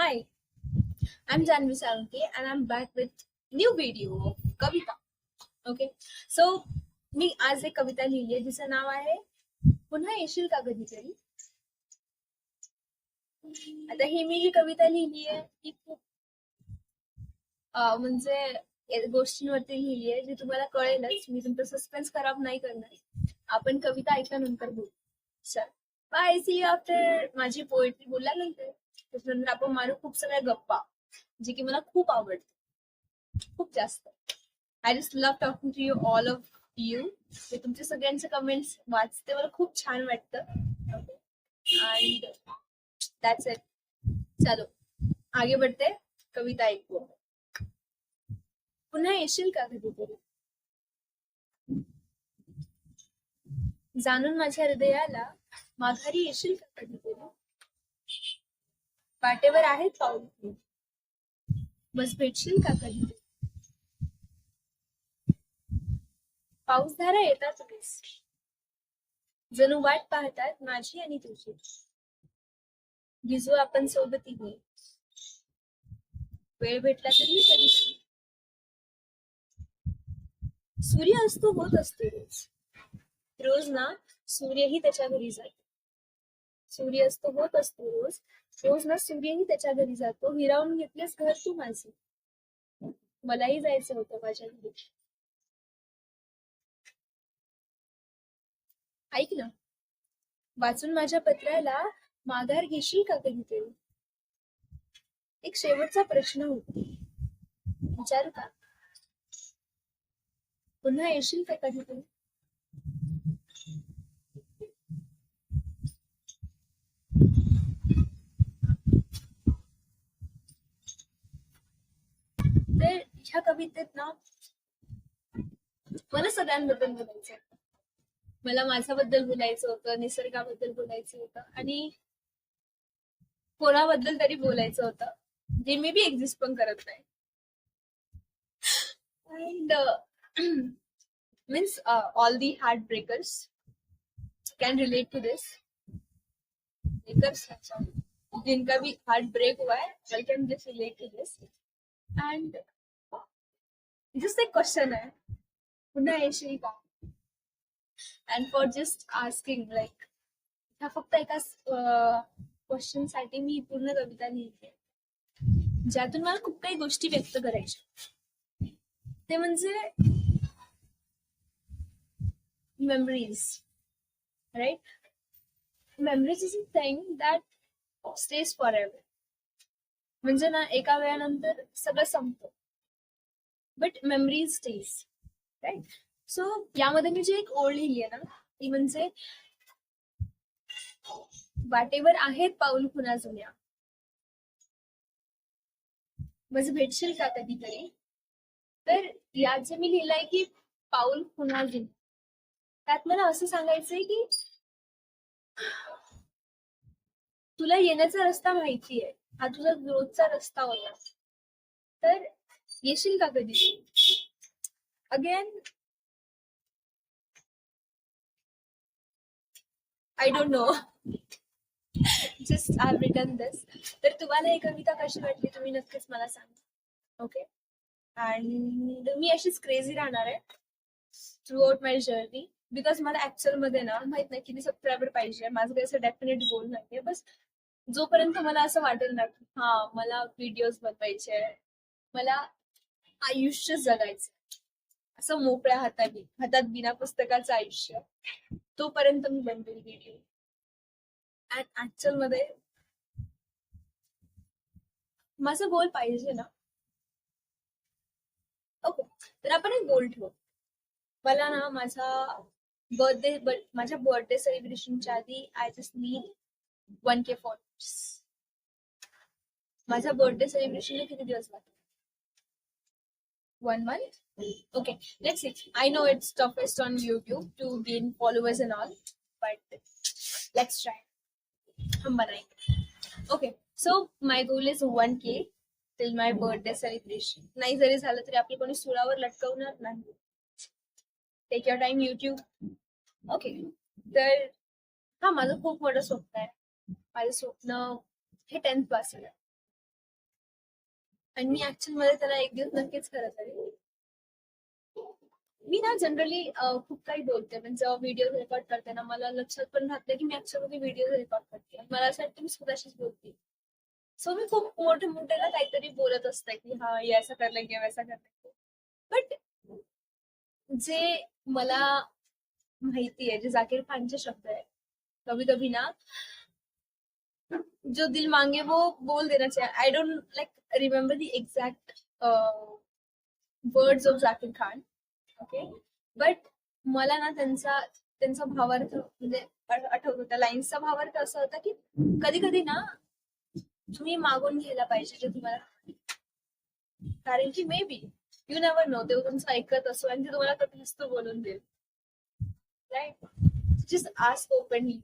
Hi, I'm Janvi Salunke and I'm back with new video of कविता okay so मी आज एक कविता लिहिली आहे जिचं नाव आहे पुन्हा येशील का कधीतरी? आता ही मी जी कविता लिहिली आहे ती खूप म्हणजे गोष्टींवरती लिहिली आहे जी तुम्हाला कळेलच. मी तुमचा सस्पेन्स खराब नाही करणार. आपण कविता ऐकल्यानंतर बोलू. चल. बाय सी आफ्टर माझी पोएट्री बोलल्यानंतर. त्याच्यानंतर आपण मारू खूप सगळ्या गप्पा जे की मला खूप आवडते. खूप जास्त. I just love talking to you all of you ते तुमचे सगळ्यांचे कमेंट्स वाचते मला खूप छान वाटतं. अँड दॅट्स इट चलो. आगे बढ़ते. कविता ऐकू. पुन्हा येशील का कधीतरी? जाणून माझ्या हृदयाला माघारी येशील का कधीतरी? वाटेवर आहेत पाऊल बस भेटशील का कधी? पाऊसधारा येतात जणू वाट पाहतात माझी आणि तुझी. भिजू आपण सोबतीने वेळ भेटला तरी कधी सूर्य असतो होत असतो रोज. रोज ना सूर्यही त्याच्या घरी जातो. सूर्य असतो होत असतो रोज रोज ना सूर्यही त्याच्या घरी जातो. हिरावून घेतलेस घर तू माझे. मलाही जायचं होतं माझ्या घरी. ऐक ना. वाचून माझ्या पत्राला माघार घेशील का कधीतरी? एक शेवटचा प्रश्न होता. विचारू का? पुन्हा येशील का कधीतरी तर ह्या कवितेत ना मला सगळ्यांबद्दल बोलायचं होतं मला माझ्याबद्दल बोलायचं होतं निसर्गाबद्दल बोलायचं होतं आणि कोणाबद्दल तरी बोलायचं होतं जे मी बी एक्झिस्ट पण करत नाही. And means all the heart breakers can relate to this breakers जिनका भी हार्ट ब्रेक हुआ है well can just relate to this and just एक क्वेश्चन आहे पुन्हा येशील का and for just asking like ह्या फक्त एका क्वेश्चनसाठी मी पूर्ण कविता लिहिते ज्यातून मला खूप काही गोष्टी व्यक्त करायच्या ते म्हणजे memories right memories is a thing that stays for ever म्हणजे ना एका वेळानंतर सगळं संपतं but memories stays right so यामध्ये मी जी एक ओळ लिहिली आहे ना ती म्हणजे वाटेवर आहेत पाऊल खुना जुन्या. बस भेटशील का कधीतरी? तर यात जे मी लिहिलंय की पाऊल खुना जुन्या. त्यात मला असं सांगायचंय की तुला येण्याचा रस्ता माहिती आहे हा तुझा रोजचा रस्ता होता येशील का कधी? Again I don't know just I return this तर तुम्हाला ही कविता कशी वाटली? तुम्ही नक्कीच मला सांगा. ओके आणि मी अशीच क्रेझी राहणार आहे throughout my journey because मला ऍक्च्युअलमध्ये ना माहीत नाही किती सबस्क्रायबर पाहिजे. माझं काही असं डेफिनेट गोल नाहीये. बस जोपर्यंत मला असं वाटेल ना की हा मला व्हिडिओज बनवायचे मला आयुष्य जगायचं. असं मोकळ्या हाताने हातात बिना पुस्तकाचं आयुष्य. तोपर्यंत मी बनवेल व्हिडिओ ऍक्च्युअलमध्ये माझं गोल पाहिजे ना? ओके तर आपण एक गोल ठेवू. मला ना माझा बर्थडे माझ्या बर्थडे सेलिब्रेशनच्या आधी I just need one K followers माझ्या बर्थडे सेलिब्रेशनला किती दिवस लागतात one month okay let's see i know it's toughest on youtube to gain followers and all but let's try हम बनाएंगे okay so my goal is 1k till my birthday celebration नाही जरी झालं तरी आपली कोणी सुरावर लटकवणार नाही take your time YouTube okay तर हा माझं खूप मोठं स्वप्न आहे माझं स्वप्न हे टेन्थ पासून आहे आणि मी ऍक्च्युअलमध्ये त्याला एक दिवस नक्कीच करत आहे. मी ना जनरली खूप काही बोलते. म्हणजे व्हिडिओ रेकॉर्ड करते ना. मला लक्षात पण राहते की मी ऍक्च्युअलमध्ये व्हिडिओ रेकॉर्ड करते. मला असं वाटतं मी स्वतःशीच बोलते. सो मी खूप मोठे मोठ्याला काहीतरी बोलत असते की हा हे असं करलं किंवा वैसा करलं बट जे मला माहिती आहे जे जाकीर खानचे शब्द आहे कभी कभी ना जो दिल मांगे वो बोल देना चाहिए। I don't like remember the exact words of Zakir Khan okay but मला ना त्यांचा त्यांचा भावार्थ म्हणजे आठवत होता लाईन्सचा भावार्थ असा होता की कधी कधी ना तुम्ही मागून घ्यायला पाहिजे जे तुम्हाला कारण की may be you never know देव तुमचं ऐकत असो आणि ते तुम्हाला कधी हसतो बोलून देईल. Right just ask openly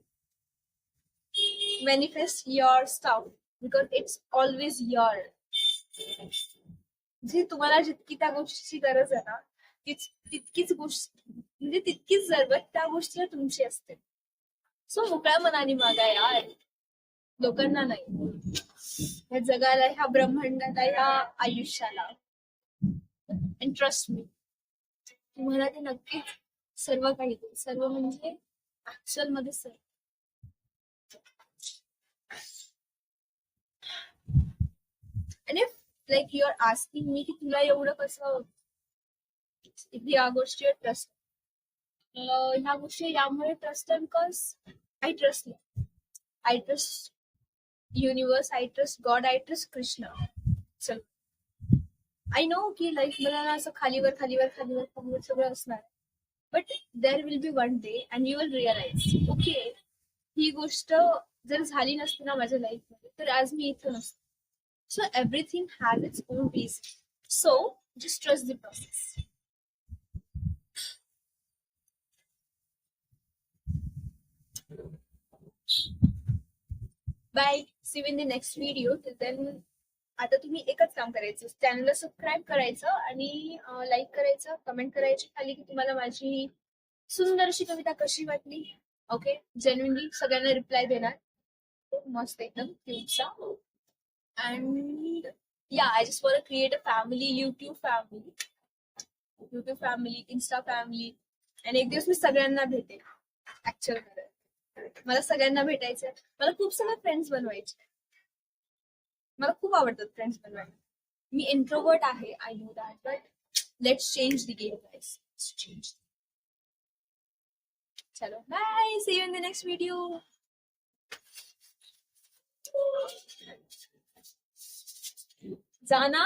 manifest your stuff because it's always your. जी तुम्हाला जितकी त्या गोष्टीची गरज आहे ना तीच तितकीच गोष्ट म्हणजे तितकीच जरूरत त्या गोष्टीला तुमची असते. सो मोकळ्या मनाने मागा यार. लोकांना नाही. ह्या जगाला ह्या ब्रह्मांडाला ह्या आयुष्याला. इंटरेस्ट ट्रस्ट मी तुम्हाला ते नक्कीच सर्व काही देईल. सर्व म्हणजे ऍक्च्युअलमध्ये सर्व. आणि like you are asking me की तुला एवढं कसं या गोष्टीवर ट्रस्ट ह्या गोष्टी यामुळे trust and cause I trust I trust universe I trust God I trust Krishna चल आय नो की लाईफ मला ना असं खालीवर खालीवर खालीवर खालीवर सगळं असणार. But there will be one day and you will realize okay ही गोष्ट जर झाली नसती ना माझ्या लाईफमध्ये तर आज मी इथं नसते. So everything has its own reason. So just trust the process. Bye see in the next video then आता तुम्ही एकच काम करायचं. चॅनलला सबस्क्राईब करायचं आणि लाईक करायचं कमेंट करायची खाली की तुम्हाला माझी सुंदर अशी कविता कशी वाटली. ओके जेन्युनली सगळ्यांना रिप्लाय देणार. मस्त एकदम क्यूटचा and yeah i just want to create a family youtube family. Youtube family insta family. आणि एक दिवस मी सगळ्यांना भेटे ऍक्च्युअल मला सगळ्यांना भेटायचं मला खूप सगळे फ्रेंड्स बनवायचे. मला खूप आवडतात फ्रेंड्स बनवायला. मी इंट्रोवर्ट आहे I know that but let's change the game guys change चलो bye see you in the next video जाना.